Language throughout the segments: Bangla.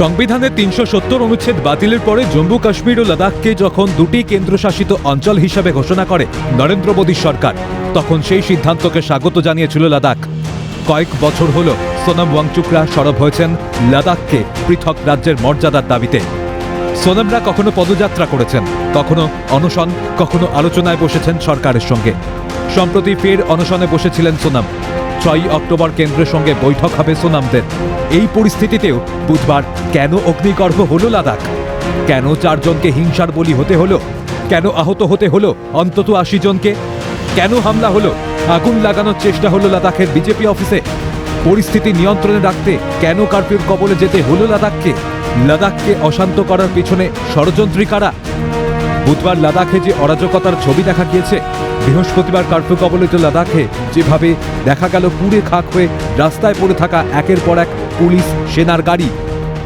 সংবিধানের তিনশো সত্তর অনুচ্ছেদ বাতিলের পরে জম্মু কাশ্মীর ও লাদাখকে যখন দুটি কেন্দ্রশাসিত অঞ্চল হিসাবে ঘোষণা করে নরেন্দ্র মোদীর সরকার, তখন সেই সিদ্ধান্তকে স্বাগত জানিয়েছিল লাদাখ। কয়েক বছর হল সোনাম ওয়াংচুকরা সরব হয়েছেন লাদাখকে পৃথক রাজ্যের মর্যাদার দাবিতে। সোনামরা কখনো পদযাত্রা করেছেন, কখনো অনশন, কখনো আলোচনায় বসেছেন সরকারের সঙ্গে। সম্প্রতি ফের অনশনে বসেছিলেন সোনাম। ছয়ই অক্টোবর কেন্দ্রের সঙ্গে বৈঠক হবে সোনামদের। এই পরিস্থিতিতেও বুধবার কেন অগ্নিগর্ভ হলো লাদাখ? কেন চারজনকে হিংসার বলি হতে হলো? কেন আহত হতে হলো অন্তত আশি জনকে? কেন হামলা হলো? আগুন লাগানোর চেষ্টা হলো লাদাখের বিজেপি অফিসে? পরিস্থিতি নিয়ন্ত্রণে রাখতে কেন কারফিউর কবলে যেতে হলো লাদাখকে? লাদাখকে অশান্ত করার পিছনে ষড়যন্ত্রী কারা? বুধবার লাদাখে যে অরাজকতার ছবি দেখা গিয়েছে, বৃহস্পতিবার কার্ফিউ কবলিত লাদাখে যেভাবে দেখা গেল পুড়ে খাক হয়ে রাস্তায় পড়ে থাকা একের পর এক পুলিশ সেনার গাড়ি,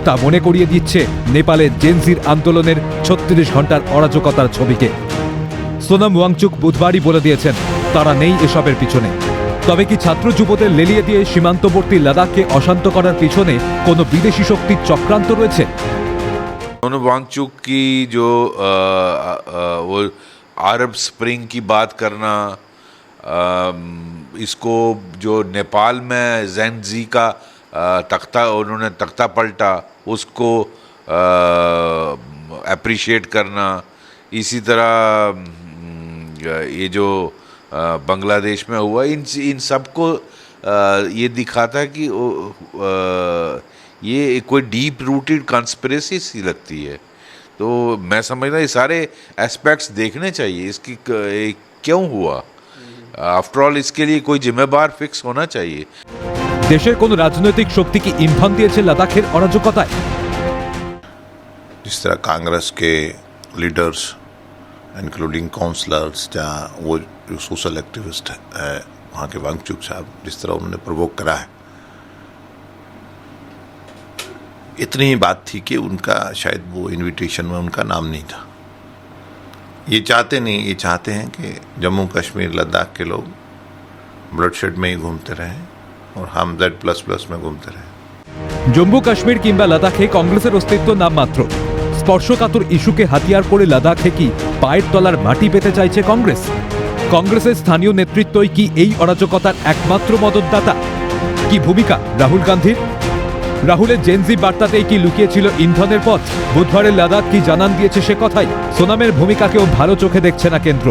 তা মনে করিয়ে দিচ্ছে নেপালের জেনজির আন্দোলনের ছত্রিশ ঘণ্টার অরাজকতার ছবিকে। সোনাম ওয়াংচুক বুধবারই বলে দিয়েছেন, তারা নেই এসবের পিছনে। তবে কি ছাত্র যুবদের লেলিয়ে দিয়ে সীমান্তবর্তী লাদাখকে অশান্ত করার পিছনে কোনো বিদেশি শক্তির চক্রান্ত রয়েছে? सोनू वांगचुक की जो अ, अ, वो अरब स्प्रिंग की बात करना अम, इसको जो नेपाल में जैनजी का अ, तख्ता उन्होंने तख्ता पलटा उसको अप्रिशिएट करना। इसी तरह ये जो बांग्लादेश में हुआ इन इन सबको ये दिखाता है कि ये कोई डीप रूटेड कॉन्स्पिरेसी सी लगती है तो मैं समझता ये सारे एस्पेक्ट्स देखने चाहिए इसकी क- ये क्यों हुआ आफ्टर ऑल इसके लिए कोई जिम्मेदार फिक्स होना चाहिए দেশের কোনো রাজনৈতিক শক্তি কি ইন্ধন দিয়েছে লাদাখের অরাজকতায় जिस तरह कांग्रेस के लीडर्स इंक्लूडिंग काउंसलर्स जहाँ वो जो सोशल एक्टिविस्ट है वहाँ के वांगचुक साहब जिस तरह उन्होंने प्रवोक करा है इतनी ही बात थी कि उनका शायद वो इनविटेशन में उनका नाम नहीं था ये चाहते नहीं ये चाहते हैं कि जम्मू कश्मीर लद्दाख के लोग ब्लडशेड में ही घूमते रहें और हम जेड प्लस प्लस में घूमते रहें জম্মু কাশ্মীর কিংবা লাদাখে কংগ্রেসের অস্তিত্ব নামমাত্র স্পর্শকাতর ইস্যুকে হাতিয়ার করে লাদাখে কি পায়ের তলার মাটি পেতে চাইছে কংগ্রেস কংগ্রেসের স্থানীয় নেতৃত্বই কি এই অরাজকতার একমাত্র মদতদাতা কি ভূমিকা রাহুল গান্ধীর রাহুলের জেনজি বার্তাতেই কি লুকিয়েছিল ইন্ধনের পথ? বুধবারের লাদাখ কি জানান দিয়েছে সে কথাই? সোনামের ভূমিকাকেও ভালো চোখে দেখছে না কেন্দ্র।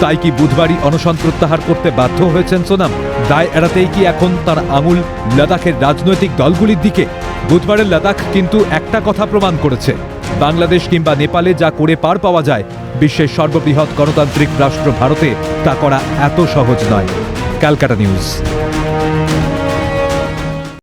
তাই কি বুধবারই অনশন প্রত্যাহার করতে বাধ্য হয়েছেন সোনাম? দায় এড়াতেই কি এখন তার আঙুল লাদাখের রাজনৈতিক দলগুলির দিকে? বুধবারের লাদাখ কিন্তু একটা কথা প্রমাণ করেছে। বাংলাদেশ কিংবা নেপালে যা করে পার পাওয়া যায়, বিশ্বের সর্ববৃহৎ গণতান্ত্রিক রাষ্ট্র ভারতে তা করা এত সহজ নয়। Calcutta news.